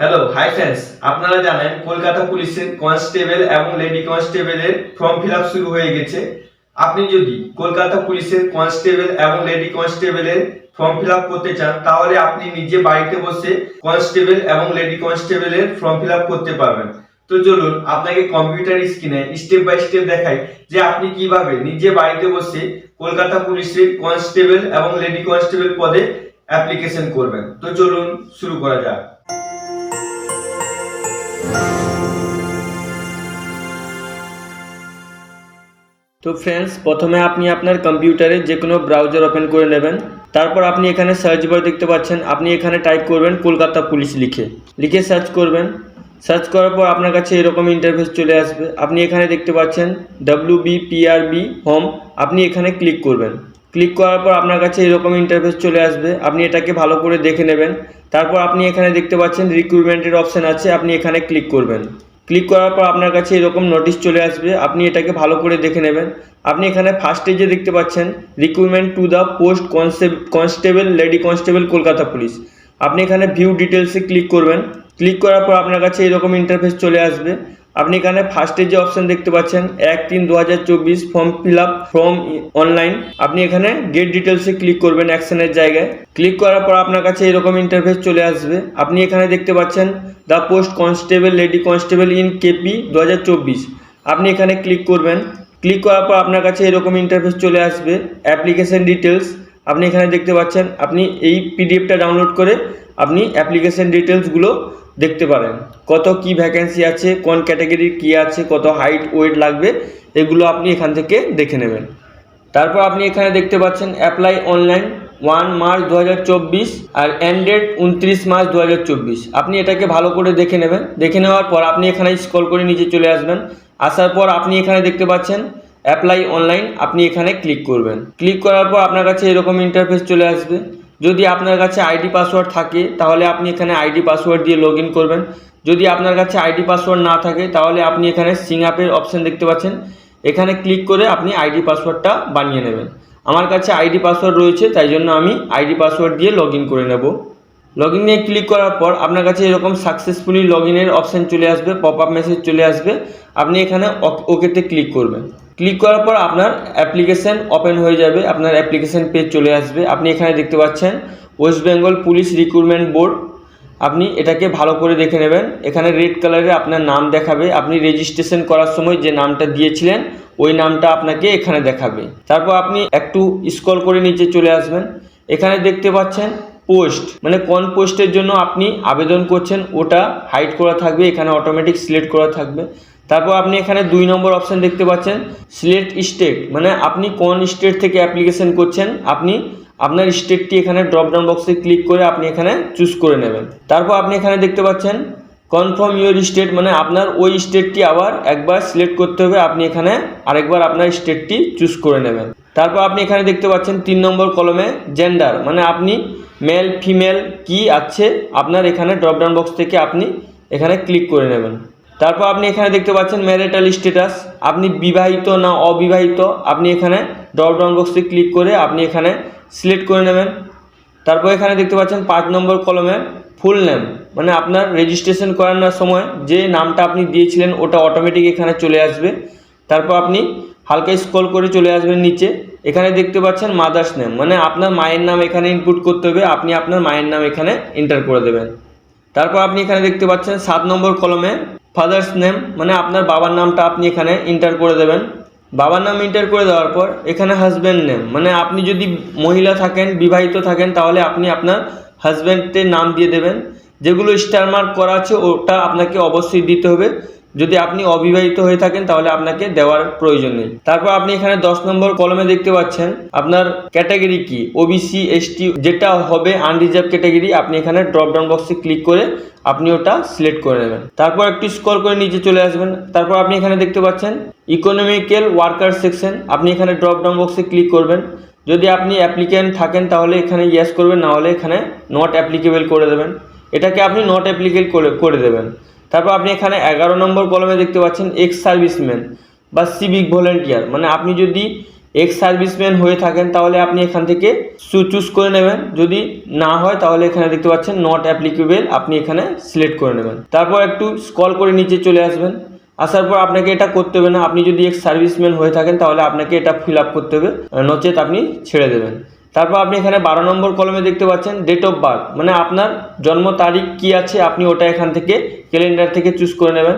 Hello hi friends আপনারা জানেন কলকাতা পুলিশের কনস্টেবল এবং লেডি কনস্টেবলের ফর্ম ফিল আপ শুরু হয়ে গেছে। আপনি যদি কলকাতা পুলিশের কনস্টেবল এবং লেডি কনস্টেবলের ফর্ম ফিল আপ করতে চান, তাহলে আপনি নিজে বাড়িতে বসে কনস্টেবল এবং লেডি কনস্টেবলের ফর্ম ফিল আপ করতে পারবেন। তো চলুন আপনাকে কম্পিউটার স্ক্রিনে স্টেপ বাই স্টেপ দেখাই যে আপনি কীভাবে নিজে বাড়িতে বসে কলকাতা পুলিশের কনস্টেবল এবং লেডি কনস্টেবল পদে অ্যাপ্লিকেশন করবেন। তো চলুন শুরু করা যাক। তো ফ্রেন্ডস প্রথমে আপনি আপনার কম্পিউটারে যে কোনো ব্রাউজার ওপেন করে নেবেন। তারপর আপনি এখানে সার্চ বার দেখতে পাচ্ছেন। আপনি এখানে টাইপ করবেন কলকাতা পুলিশ লিখে। লিখে সার্চ করবেন। সার্চ করার পর আপনার কাছে এরকম ইন্টারফেস চলে আসবে। আপনি এখানে দেখতে পাচ্ছেন ডাব্লিউ বি পিআরবি হোম আপনি এখানে ক্লিক করবেন। ক্লিক করার পর আপনার কাছে এরকম ইন্টারফেস চলে আসবে। আপনি এটাকে ভালো করে দেখে নেবেন। তারপর আপনি এখানে দেখতে পাচ্ছেন রিক্রুটমেন্টের অপশান আছে, আপনি এখানে ক্লিক করবেন। ক্লিক করার পর আপনার কাছে এরকম নোটিশ চলে আসবে, আপনি এটাকে ভালো করে দেখে নেবেন। আপনি এখানে ফার্স্টে যে দেখতে পাচ্ছেন recruitment to the post constable lady constable Kolkata police আপনি এখানে ভিউ ডিটেলসে ক্লিক করবেন। ক্লিক করার পর আপনার কাছে এরকম ইন্টারফেস চলে আসবে। আপনি এখানে ফার্স্টে যে অপশন দেখতে পাচ্ছেন, এক তিন দু হাজার চব্বিশ form fill up form online আপনি এখানে গেট ডিটেলসে ক্লিক করবেন অ্যাকশনের জায়গায়। ক্লিক করার পর আপনার কাছে এরকম ইন্টারফেস চলে আসবে। আপনি এখানে দেখতে পাচ্ছেন the post constable lady constable in KP দু হাজার চব্বিশ। আপনি এখানে ক্লিক করবেন। ক্লিক করার পর আপনার কাছে এরকম ইন্টারফেস চলে আসবে অ্যাপ্লিকেশন ডিটেলস আপনি এখানে দেখতে পাচ্ছেন, আপনি এই পিডিএফটা ডাউনলোড করে আপনি অ্যাপ্লিকেশন ডিটেলসগুলো দেখতে পারেন। কত কি ভ্যাকেন্সি আছে, কোন ক্যাটাগরির কি আছে, কত হাইট ওয়েট লাগবে, এগুলো আপনি এখান থেকে দেখে নেবেন। তারপর আপনি এখানে দেখতে পাচ্ছেন অ্যাপ্লাই অনলাইন ওয়ান মার্চ দু হাজার চব্বিশ আর এন্ড উনত্রিশ মার্চ দু হাজার চব্বিশ। আপনি এটাকে ভালো করে দেখে নেবেন। দেখে নেওয়ার পর আপনি এখানে স্ক্রল করে নিচে চলে আসবেন। আসার পর আপনি এখানে দেখতে পাচ্ছেন অ্যাপ্লাই অনলাইন আপনি এখানে ক্লিক করবেন। ক্লিক করার পর আপনার কাছে এরকম ইন্টারফেস চলে আসবে। যদি আপনার কাছে আইডি পাসওয়ার্ড থাকে, তাহলে আপনি এখানে আইডি পাসওয়ার্ড দিয়ে লগ করবেন। যদি আপনার কাছে আইডি পাসওয়ার্ড না থাকে, তাহলে আপনি এখানে সিং আপের অপশান দেখতে পাচ্ছেন। এখানে ক্লিক করে আপনি আইডি পাসওয়ার্ডটা বানিয়ে নেবেন। আমার কাছে আইডি পাসওয়ার্ড রয়েছে, তাই জন্য আমি আইডি পাসওয়ার্ড দিয়ে লগ করে নেব। লগ ইনে ক্লিক করার পর আপনার কাছে এরকম সাকসেসফুলি লগ ইনের অপশান চলে আসবে পপ আপ মেসেজ চলে আসবে। আপনি এখানে ওকেতে ক্লিক করবেন। ক্লিক করার পর আপনার অ্যাপ্লিকেশান ওপেন হয়ে যাবে, আপনার অ্যাপ্লিকেশান পেজ চলে আসবে। আপনি এখানে দেখতে পাচ্ছেন West Bengal police recruitment board. আপনি এটাকে ভালো করে দেখে নেবেন। এখানে রেড কালারে আপনার নাম দেখাবে। আপনি রেজিস্ট্রেশন করার সময় যে নামটা দিয়েছিলেন, ওই নামটা আপনাকে এখানে দেখাবে। তারপর আপনি একটু স্ক্রল করে নিচে চলে আসবেন। এখানে দেখতে পাচ্ছেন পোস্ট। মানে কোন পোস্টের জন্য আপনি আবেদন করছেন, ওটা হাইড করা থাকবে। এখানে অটোমেটিক সিলেক্ট করা থাকবে। তারপর আপনি এখানে দুই নম্বর অপশান দেখতে পাচ্ছেন সিলেক্ট স্টেট মানে আপনি কোন স্টেট থেকে অ্যাপ্লিকেশন করছেন, আপনি আপনার স্টেটটি এখানে ড্রপডাউন বক্সে ক্লিক করে আপনি এখানে চুজ করে নেবেন। তারপর আপনি এখানে দেখতে পাচ্ছেন কনফার্ম ইউর স্টেট মানে আপনার ওই স্টেটটি আবার একবার সিলেক্ট করতে হবে, আপনি এখানে আরেকবার আপনার স্টেটটি চুজ করে নেবেন। তারপর আপনি এখানে দেখতে পাচ্ছেন, তিন নম্বর কলমে জেন্ডার মানে আপনি মেল ফিমেল কি আছে, আপনার এখানে ড্রপডাউন বক্স থেকে আপনি এখানে ক্লিক করে নেবেন। তারপর আপনি এখানে দেখতে পাচ্ছেন ম্যারেটাল স্ট্যাটাস আপনি বিবাহিত না অবিবাহিত, আপনি এখানে ড্রপ ডাউন বক্সে ক্লিক করে আপনি এখানে সিলেক্ট করে নেবেন। তারপর এখানে দেখতে পাচ্ছেন পাঁচ নম্বর কলমে ফুল নেম মানে আপনার রেজিস্ট্রেশন করানোর সময় যে নামটা আপনি দিয়েছিলেন ওটা অটোমেটিক এখানে চলে আসবে। তারপর আপনি হালকা স্ক্রল করে চলে আসবেন নিচে। এখানে দেখতে পাচ্ছেন মাদার্স নেম মানে আপনার মায়ের নাম এখানে ইনপুট করতে হবে, আপনি আপনার মায়ের নাম এখানে এন্টার করে দেবেন। তারপর আপনি এখানে দেখতে পাচ্ছেন সাত নম্বর কলমে ফাদার্স নেম মানে আপনার বাবার নামটা আপনি এখানে ইন্টার করে দেবেন। বাবার নাম ইন্টার করে দেওয়ার পর এখানে হাজব্যান্ড নেম মানে আপনি যদি মহিলা থাকেন, বিবাহিত থাকেন, তাহলে আপনি আপনার হাজব্যান্ডের নাম দিয়ে দেবেন। যেগুলো স্টার মার্ক করা আছে, ওটা আপনাকে অবশ্যই দিতে হবে। যদি আপনি অবিবাহিত হয়ে থাকেন, তাহলে আপনাকে দেওয়ার প্রয়োজন নেই। তারপর আপনি এখানে দশ নম্বর কলমে দেখতে পাচ্ছেন, আপনার ক্যাটাগরি কি? ওবিসি এসটি যেটা হবে আনরিজার্ভ ক্যাটাগরি, আপনি এখানে ড্রপ ডাউন বক্সে ক্লিক করে আপনি ওটা সিলেক্ট করে নেবেন। তারপর একটু স্কল করে নিচে চলে আসবেন। তারপর আপনি এখানে দেখতে পাচ্ছেন ইকোনমিক্যাল ওয়ার্কার সেকশন আপনি এখানে ড্রপ ডাউন বক্সে ক্লিক করবেন। যদি আপনি অ্যাপ্লিক্যান্ট থাকেন, তাহলে এখানে ইয়েস করবেন, না হলে এখানে নট অ্যাপ্লিকেবল করে দেবেন। এটাকে আপনি নট অ্যাপ্লিকেবল করে দেবেন। তারপর আপনি এখানে এগারো নম্বর কলমে দেখতে পাচ্ছেন এক্স সার্ভিসম্যান বা সিভিক ভলেন্টিয়ার মানে আপনি যদি এক্স সার্ভিসম্যান হয়ে থাকেন, তাহলে আপনি এখান থেকে চুজ করে নেবেন। যদি না হয়, তাহলে এখানে দেখতে পাচ্ছেন নট অ্যাপ্লিকেবেল আপনি এখানে সিলেক্ট করে নেবেন। তারপর একটু স্কল করে নিচে চলে আসবেন। আসার পর আপনাকে এটা করতে হবে না। আপনি যদি এক্স সার্ভিসম্যান হয়ে থাকেন, তাহলে আপনাকে এটা ফিল আপ করতে হবে। নচেত আপনি ছেড়ে দেবেন। তারপর আপনি এখানে বারো নম্বর কলমে দেখতে পাচ্ছেন ডেট অফ বার্থ মানে আপনার জন্ম তারিখ কি আছে আপনি ওটা এখান থেকে ক্যালেন্ডার থেকে চুজ করে নেবেন।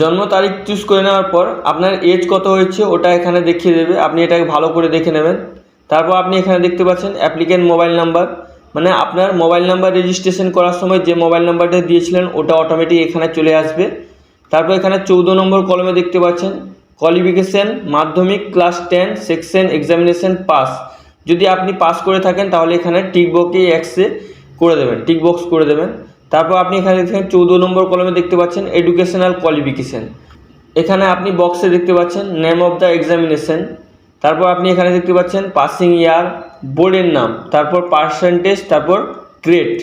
জন্ম তারিখ চুজ করে নেওয়ার পর আপনার এজ কত হয়েছে ওটা এখানে দেখিয়ে দেবে, আপনি এটাকে ভালো করে দেখে নেবেন। তারপর আপনি এখানে দেখতে পাচ্ছেন অ্যাপ্লিকেন্ট মোবাইল নাম্বার মানে আপনার মোবাইল নাম্বার রেজিস্ট্রেশন করার সময় যে মোবাইল নাম্বারটা দিয়েছিলেন ওটা অটোমেটিক এখানে চলে আসবে। তারপর এখানে চৌদ্দ নম্বর কলমে দেখতে পাচ্ছেন qualification Madhyamik class ten section examination pass যদি আপনি পাস করে থাকেন, তাহলে এখানে টিক বকে এক্সে করে দেবেন টিক বক্স করে দেবেন। তারপর আপনি এখানে দেখেন চৌদ্দ নম্বর কলমে দেখতে পাচ্ছেন এডুকেশনাল কোয়ালিফিকেশন এখানে আপনি বক্সে দেখতে পাচ্ছেন নেম অফ দ্য এক্সামিনেশন তারপর আপনি এখানে দেখতে পাচ্ছেন পাসিং ইয়ার বোর্ডের নাম, তারপর পার্সেন্টেজ তারপর গ্রেড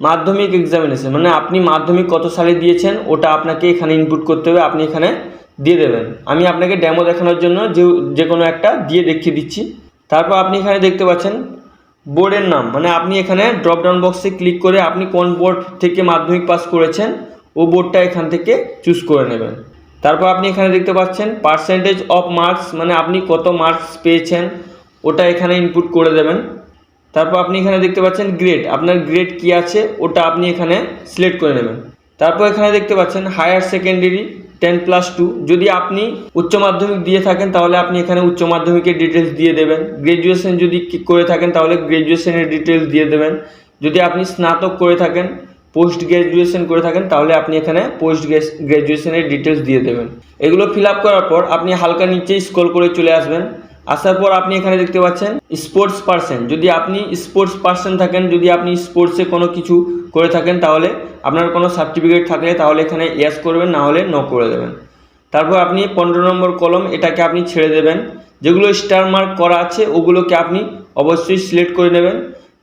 মাধ্যমিক এক্সামিনেশন মানে আপনি মাধ্যমিক কত সালে দিয়েছেন, ওটা আপনাকে এখানে ইনপুট করতে হবে, আপনি এখানে দিয়ে দেবেন। আমি আপনাকে ডেমো দেখানোর জন্য যে যে কোনো একটা দিয়ে দেখিয়ে দিচ্ছি। তারপর আপনি এখানে দেখতে পাচ্ছেন বোর্ডের নাম। মানে আপনি এখানে ড্রপডাউন বক্সে ক্লিক করে আপনি কোন বোর্ড থেকে মাধ্যমিক পাস করেছেন, ও বোর্ডটা এখান থেকে চুজ করে নেবেন। তারপর আপনি এখানে দেখতে পাচ্ছেন পার্সেন্টেজ অফ মার্কস মানে আপনি কত মার্কস পেয়েছেন, ওটা এখানে ইনপুট করে দেবেন। তারপর আপনি এখানে দেখতে পাচ্ছেন গ্রেড আপনার গ্রেড কি আছে, ওটা আপনি এখানে সিলেক্ট করে নেবেন। তারপর এখানে দেখতে পাচ্ছেন higher secondary ten plus two যদি আপনি উচ্চ মাধ্যমিক দিয়ে থাকেন, তাহলে আপনি এখানে উচ্চ মাধ্যমিকের ডিটেলস দিয়ে দেবেন। গ্র্যাজুয়েশন যদি করে থাকেন, তাহলে গ্র্যাজুয়েশনের ডিটেলস দিয়ে দেবেন। যদি আপনি স্নাতক করে থাকেন পোস্ট গ্র্যাজুয়েশন করে থাকেন, তাহলে আপনি এখানে পোস্ট গ্র্যাজুয়েশনের ডিটেলস দিয়ে দেবেন। এগুলো ফিল করার পর আপনি হালকা নিচে স্ক্রল করে চলে আসবেন। আসার পর আপনি এখানে দেখতে পাচ্ছেন স্পোর্টস পার্সন যদি আপনি স্পোর্টস পার্সন থাকেন, যদি আপনি স্পোর্টসে কোনো কিছু করে থাকেন, তাহলে আপনার কোনো সার্টিফিকেট থাকলে তাহলে এখানে ইয়েস করবেন, না হলে নো করে দেবেন। তারপর আপনি পনেরো নম্বর কলম, এটাকে আপনি ছেড়ে দেবেন। যেগুলো স্টার মার্ক করা আছে, ওগুলোকে আপনি অবশ্যই সিলেক্ট করে নেবেন।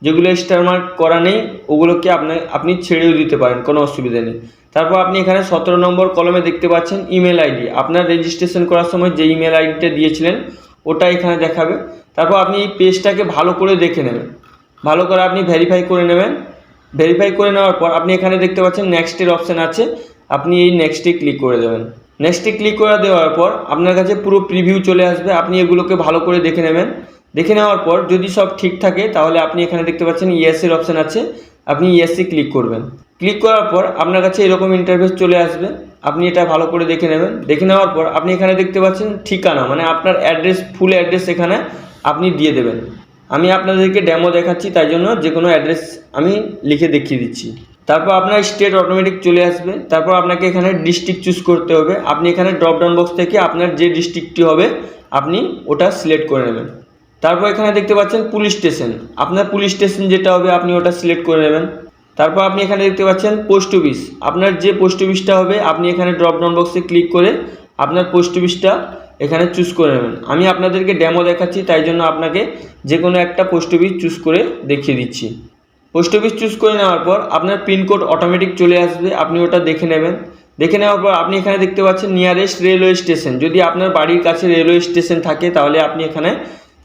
যেগুলো স্টার মার্ক করা নেই, ওগুলোকে আপনি আপনি ছেড়েও দিতে পারেন, কোনো অসুবিধা নেই। তারপর আপনি এখানে সতেরো নম্বর কলমে দেখতে পাচ্ছেন ইমেল আইডি আপনার রেজিস্ট্রেশন করার সময় যে ইমেল আইডিটা দিয়েছিলেন ওটা এখানে দেখাবে। তারপর আপনি এই পেজটাকে ভালো করে দেখে নেবেন। ভালো করে আপনি ভেরিফাই করে নেবেন। ভেরিফাই করে নেওয়ার পর আপনি এখানে দেখতে পাচ্ছেন নেক্সটের অপশান আছে। আপনি এই নেক্সটে ক্লিক করে দেবেন। নেক্সটে ক্লিক করে দেওয়ার পর আপনার কাছে পুরো প্রিভিউ চলে আসবে। আপনি এগুলোকে ভালো করে দেখে নেবেন। দেখে নেওয়ার পর যদি সব ঠিক থাকে, তাহলে আপনি এখানে দেখতে পাচ্ছেন ইয়েসের অপশান আছে। আপনি ইয়েসে ক্লিক করবেন। ক্লিক করার পর আপনার কাছে এরকম ইন্টারফেস চলে আসবে। আপনি এটা ভালো করে দেখে নেবেন। দেখে নেওয়ার পর আপনি এখানে দেখতে পাচ্ছেন ঠিকানা মানে আপনার অ্যাড্রেস ফুল অ্যাড্রেস এখানে আপনি দিয়ে দেবেন। আমি আপনাদেরকে ড্যামো দেখাচ্ছি, তাই জন্য যে কোনো অ্যাড্রেস আমি লিখে দেখিয়ে দিচ্ছি। তারপর আপনার স্টেট অটোমেটিক চলে আসবে। তারপর আপনাকে এখানে ডিস্ট্রিক্ট চুজ করতে হবে। আপনি এখানে ড্রপডাউন বক্স থেকে আপনার যে ডিস্ট্রিক্টটি হবে, আপনি ওটা সিলেক্ট করে নেবেন। তারপর এখানে দেখতে পাচ্ছেন পুলিশ স্টেশন। আপনার পুলিশ স্টেশন যেটা হবে, আপনি ওটা সিলেক্ট করে নেবেন। তারপর আপনি এখানে দেখতে পাচ্ছেন পোস্ট অফিস। আপনার যে পোস্ট অফিসটা হবে, আপনি এখানে ড্রপ ডাউন বক্সে ক্লিক করে আপনার পোস্ট অফিসটা এখানে চুজ করে নেবেন। আমি আপনাদেরকে ডেমো দেখাচ্ছি, তাই জন্য আপনাকে যে কোনো একটা পোস্ট অফিস চুজ করে দেখিয়ে দিচ্ছি। পোস্ট অফিস চুজ করে নেওয়ার পর আপনার পিনকোড অটোমেটিক চলে আসবে, আপনি ওটা দেখে নেবেন। দেখে নেওয়ার পর আপনি এখানে দেখতে পাচ্ছেন নিয়ারেস্ট রেলওয়ে স্টেশন যদি আপনার বাড়ির কাছে রেলওয়ে স্টেশন থাকে, তাহলে আপনি এখানে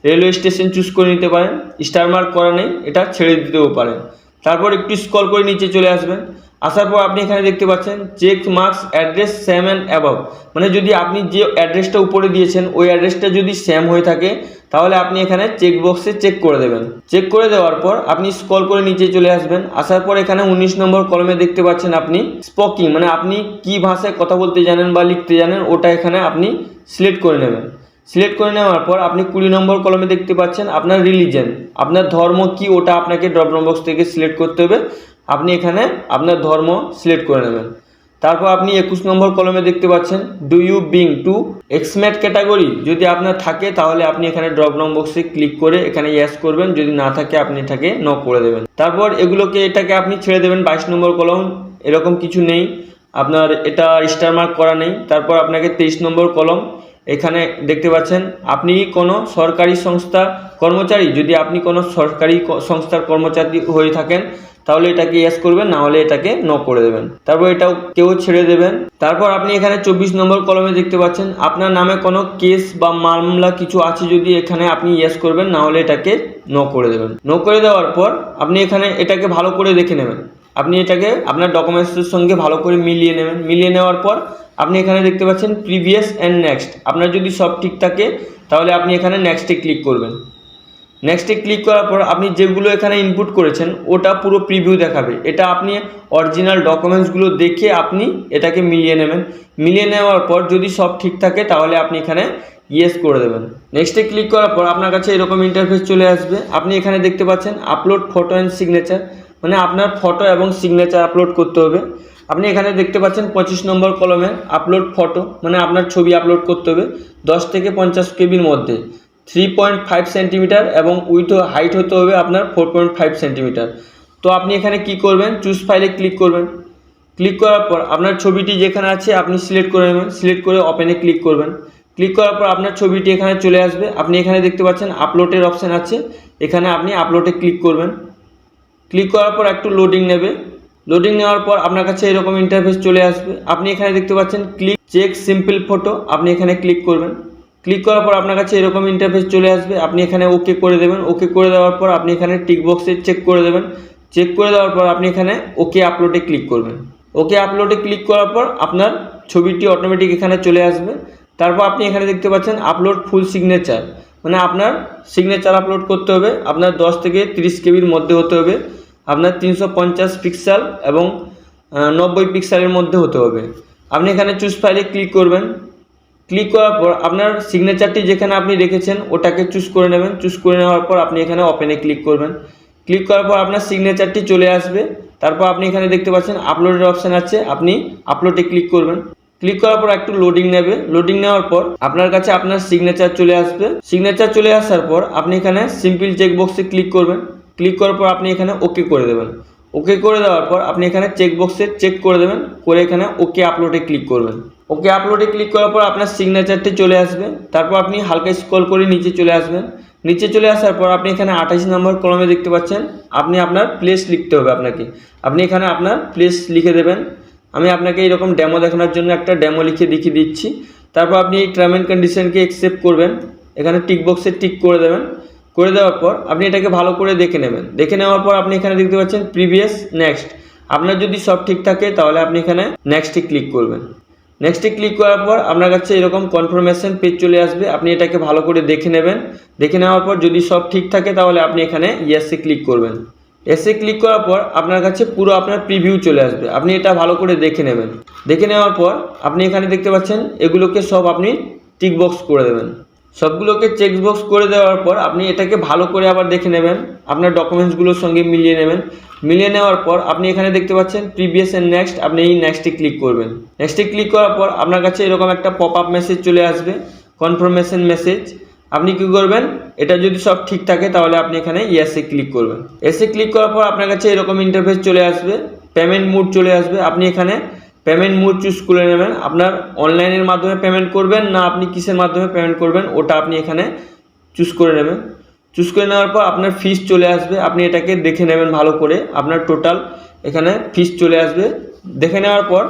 রেলওয়ে স্টেশন চুজ করে নিতে পারেন স্টার মার্ক করা নেই, এটা ছেড়ে দিতেও পারেন। তারপর একটু স্কল করে নিচে চলে আসবেন। আসার পর আপনি এখানে দেখতে পাচ্ছেন check marks address same and above মানে যদি আপনি যে অ্যাড্রেসটা উপরে দিয়েছেন, ওই অ্যাড্রেসটা যদি স্যাম হয়ে থাকে, তাহলে আপনি এখানে চেক বক্সে চেক করে দেবেন। চেক করে দেওয়ার পর আপনি স্কল করে নিচে চলে আসবেন। আসার পর এখানে উনিশ নম্বর কলমে দেখতে পাচ্ছেন আপনি স্পকিং মানে আপনি কি ভাষায় কথা বলতে জানেন বা লিখতে জানেন, ওটা এখানে আপনি সিলেক্ট করে নেবেন। সিলেক্ট করে নেওয়ার পর আপনি কুড়ি নম্বর কলমে দেখতে পাচ্ছেন আপনার রিলিজন আপনার ধর্ম কি ওটা আপনাকে ড্রপ ডাউন বক্স থেকে সিলেক্ট করতে হবে। আপনি এখানে আপনার ধর্ম সিলেক্ট করে নেবেন। তারপর আপনি একুশ নম্বর কলমে দেখতে পাচ্ছেন do you being to exempt category যদি আপনার থাকে, তাহলে আপনি এখানে ড্রপ ডাউন বক্সে ক্লিক করে এখানে ইয়েস করবেন। যদি না থাকে, আপনি এটাকে ন করে দেবেন। তারপর এগুলোকে, এটাকে আপনি ছেড়ে দেবেন বাইশ নম্বর কলম এরকম কিছু নেই। আপনার এটা স্টার মার্ক করা নেই। তারপর আপনাকে তেইশ নম্বর কলম এখানে দেখতে পাচ্ছেন, আপনি কোনো সরকারি সংস্থা কর্মচারী, যদি আপনি কোনো সরকারি সংস্থার কর্মচারী হয়ে থাকেন, তাহলে এটাকে ইয়েস করবেন, না হলে এটাকে নো করে দেবেন। তারপর এটাও কেউ ছেড়ে দেবেন। তারপর আপনি এখানে চব্বিশ নম্বর কলমে দেখতে পাচ্ছেন, আপনার নামে কোনো কেস বা মামলা কিছু আছে যদি এখানে আপনি ইয়েস করবেন, না হলে এটাকে ন করে দেবেন। নো করে দেওয়ার পর আপনি এখানে এটাকে ভালো করে দেখে নেবেন। আপনি এটাকে আপনার ডকুমেন্টসের সঙ্গে ভালো করে মিলিয়ে নেবেন। মিলিয়ে নেওয়ার পর আপনি এখানে দেখতে পাচ্ছেন প্রিভিয়াস অ্যান্ড নেক্সট আপনার যদি সব ঠিক থাকে, তাহলে আপনি এখানে নেক্সটে ক্লিক করবেন। নেক্সটে ক্লিক করার পর আপনি যেগুলো এখানে ইনপুট করেছেন, ওটা পুরো প্রিভিউ দেখাবে। এটা আপনি অরিজিনাল ডকুমেন্টসগুলো দেখে আপনি এটাকে মিলিয়ে নেবেন। মিলিয়ে নেওয়ার পর যদি সব ঠিক থাকে, তাহলে আপনি এখানে ইয়েস করে দেবেন। নেক্সটে ক্লিক করার পর আপনার কাছে এরকম ইন্টারফেস চলে আসবে। আপনি এখানে দেখতে পাচ্ছেন আপলোড ফটো অ্যান্ড সিগনেচার মানে আপনার ফটো এবং সিগনেচার আপলোড করতে হবে। আপনি এখানে দেখতে পাচ্ছেন পঁচিশ নম্বর কলমে আপলোড ফটো মানে আপনার ছবি আপলোড করতে হবে দশ থেকে পঞ্চাশ কেবির মধ্যে। থ্রি পয়েন্ট ফাইভ সেন্টিমিটার এবং উইথ হাইট হতে হবে আপনার ফোর পয়েন্ট ফাইভ সেন্টিমিটার তো আপনি এখানে কি করবেন? চুজ ফাইলে ক্লিক করবেন। ক্লিক করার পর আপনার ছবিটি যেখানে আছে আপনি সিলেক্ট করে নেবেন। সিলেক্ট করে ওপেনে ক্লিক করবেন। ক্লিক করার পর আপনার ছবিটি এখানে চলে আসবে। আপনি এখানে দেখতে পাচ্ছেন আপলোডের অপশান আছে। এখানে আপনি আপলোডে ক্লিক করবেন। ক্লিক করার পর একটু লোডিং নেবে। লোডিং নেওয়ার পর আপনার কাছে এরকম ইন্টারফেস চলে আসবে। আপনি এখানে দেখতে পাচ্ছেন ক্লিক চেক সিম্পল ফটো আপনি এখানে ক্লিক করবেন। ক্লিক করার পর আপনার কাছে এরকম ইন্টারফেস চলে আসবে। আপনি এখানে ওকে করে দেবেন। ওকে করে দেওয়ার পর আপনি এখানে টিক বক্সে চেক করে দেবেন। চেক করে দেওয়ার পর আপনি এখানে ওকে আপলোডে ক্লিক করবেন। ওকে আপলোডে ক্লিক করার পর আপনার ছবিটি অটোমেটিক এখানে চলে আসবে। তারপর আপনি এখানে দেখতে পাচ্ছেন আপলোড ফুল সিগনেচার মানে আপনার সিগনেচার আপলোড করতে হবে। আপনার দশ থেকে তিরিশ কেবির মধ্যে হতে হবে। আপনার তিনশো পঞ্চাশ পিক্সেল এবং নব্বই পিক্সেলের মধ্যে হতে হবে। আপনি এখানে চুজ ফাইলে ক্লিক করবেন। ক্লিক করার পর আপনার সিগনেচারটি যেখানে আপনি রেখেছেন, ওটাকে চুজ করে নেবেন। চুজ করে নেওয়ার পর আপনি এখানে ওপেনে ক্লিক করবেন। ক্লিক করার পর আপনার সিগনেচারটি চলে আসবে। তারপর আপনি এখানে দেখতে পাচ্ছেন আপলোডের অপশান আছে। আপনি আপলোডে ক্লিক করবেন। ক্লিক করার পর একটু লোডিং নেবে। লোডিং নেওয়ার পর আপনার কাছে আপনার সিগনেচার চলে আসবে। সিগনেচার চলে আসার পর আপনি এখানে সিম্পল চেক বক্সে ক্লিক করবেন। ক্লিক করার পর আপনি এখানে ওকে করে দেবেন। ওকে করে দেওয়ার পর আপনি এখানে চেক বক্সে চেক করে দেবেন, করে এখানে ওকে আপলোডে ক্লিক করবেন। ওকে আপলোডে ক্লিক করার পর আপনার সিগনেচারটি চলে আসবে। তারপর আপনি হালকা স্ক্রল করে নিচে চলে আসবেন। নিচে চলে আসার পর আপনি এখানে আঠাশ নম্বর কলমে দেখতে পাচ্ছেন। আপনি আপনার প্লেস লিখতে হবে আপনাকে। আপনি এখানে আপনার প্লেস লিখে দেবেন। আমি আপনাকে এরকম ডেমো দেখানোর জন্য একটা ডেমো লিখে দেখিয়ে দিচ্ছি। তারপর আপনি এই টার্ম অ্যান্ড কন্ডিশনকে অ্যাকসেপ্ট করবেন। এখানে টিক বক্সে টিক করে দেবেন। করে দেওয়ার পর আপনি এটাকে ভালো করে দেখে নেবেন। দেখে নেওয়ার পর আপনি এখানে দেখতে পাচ্ছেন প্রিভিয়াস নেক্সট আপনার যদি সব ঠিক থাকে, তাহলে আপনি এখানে নেক্সটে ক্লিক করবেন। নেক্সটে ক্লিক করার পর আপনার কাছে এরকম কনফার্মেশন পেজ চলে আসবে। আপনি এটাকে ভালো করে দেখে নেবেন। দেখে নেওয়ার পর যদি সব ঠিক থাকে, তাহলে আপনি এখানে ইয়েসে ক্লিক করবেন। এসে ক্লিক করার পর আপনার কাছে পুরো আপনার প্রিভিউ চলে আসবে। আপনি এটা ভালো করে দেখে নেবেন। দেখে নেওয়ার পর আপনি এখানে দেখতে পাচ্ছেন, এগুলোকে সব আপনি টিক বক্স করে দেবেন। সবগুলোকে বক্স করে দেওয়ার পর আপনি এটাকে ভালো করে আবার দেখে নেবেন। আপনার ডকুমেন্টসগুলোর সঙ্গে মিলিয়ে নেবেন। মিলিয়ে নেওয়ার পর আপনি এখানে দেখতে পাচ্ছেন প্রিভিয়াস এন্ড নেক্সট আপনি এই নেক্সটে ক্লিক করবেন। নেক্সটে ক্লিক করার পর আপনার কাছে এরকম একটা পপ আপ মেসেজ চলে আসবে কনফার্মেশন মেসেজ আপনি কি করবেন? এটা যদি সব ঠিক থাকে তাহলে আপনি এখানে ইয়েসে ক্লিক করবেন। এসে ক্লিক করার পর আপনার কাছে এরকম ইন্টারফেস চলে আসবে পেমেন্ট মুড চলে আসবে। আপনি এখানে পেমেন্ট মুড চুজ করে নেবেন। আপনার অনলাইনের মাধ্যমে পেমেন্ট করবেন না আপনি কিসের মাধ্যমে পেমেন্ট করবেন, ওটা আপনি এখানে চুজ করে নেবেন। চুজ করে নেওয়ার পর আপনার ফিস চলে আসবে। আপনি এটাকে দেখে নেবেন ভালো করে। আপনার টোটাল এখানে ফিস চলে আসবে। দেখে নেওয়ার পর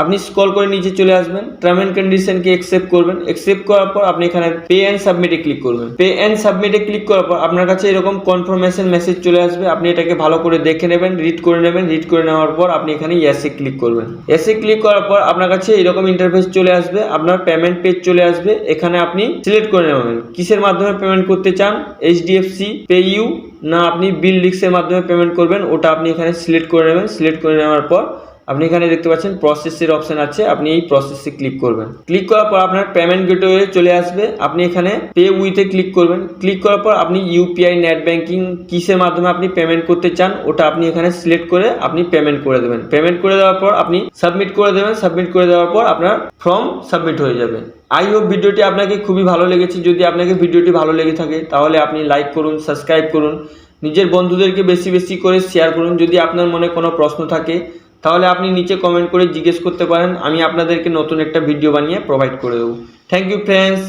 আপনি স্ক্রল করে নিচে চলে আসবেন টার্ম অ্যান্ড কন্ডিশনকে অ্যাকসেপ্ট করবেন অ্যাকসেপ্ট করার পর আপনি এখানে পে অ্যান্ড সাবমিটে ক্লিক করবেন। পে অ্যান্ড সাবমিটে ক্লিক করার পর আপনার কাছে এরকম কনফার্মেশন মেসেজ চলে আসবে, আপনি এটাকে ভালো করে দেখে নেবেন রিড করে নেবেন রিড করে নেওয়ার পর আপনি এখানে ইয়েসে ক্লিক করবেন। এসে ক্লিক করার পর আপনার কাছে এরকম ইন্টারফেস চলে আসবে, আপনার পেমেন্ট পেজ চলে আসবে, এখানে আপনি সিলেক্ট করে নেবেন। কিসের মাধ্যমে পেমেন্ট করতে চান? এইচডিএফসি পে ইউ না আপনি বিল লিক্সের মাধ্যমে পেমেন্ট করবেন, ওটা আপনি এখানে সিলেক্ট করে নেবেন সিলেক্ট করে নেওয়ার পর আপনি এখানে দেখতে পাচ্ছেন প্রসেসের অপশন আছে, আপনি এই প্রসেসে ক্লিক করবেন। ক্লিক করার পর আপনার পেমেন্ট গেটওয়ে চলে আসবে। আপনি এখানে পে উইথে ক্লিক করবেন। ক্লিক করার পর আপনি ইউপিআই নেট ব্যাঙ্কিং কিসের মাধ্যমে আপনি পেমেন্ট করতে চান, ওটা আপনি এখানে সিলেক্ট করে আপনি পেমেন্ট করে দেবেন। পেমেন্ট করে দেওয়ার পর আপনি সাবমিট করে দেবেন। সাবমিট করে দেওয়ার পর আপনার ফর্ম সাবমিট হয়ে যাবে। আই হোপ ভিডিওটি আপনাকে খুবই ভালো লেগেছে। যদি আপনাকে ভিডিওটি ভালো লেগে থাকে, তাহলে আপনি লাইক করুন সাবস্ক্রাইব করুন। নিজের বন্ধুদেরকে বেশি বেশি করে শেয়ার করুন। যদি আপনার মনে কোনো প্রশ্ন থাকে তাহলে আপনি নিচে কমেন্ট করে জিজ্ঞেস করতে পারেন, আমি আপনাদেরকে নতুন একটা ভিডিও বানিয়ে প্রোভাইড করে দেবো। Thank you friends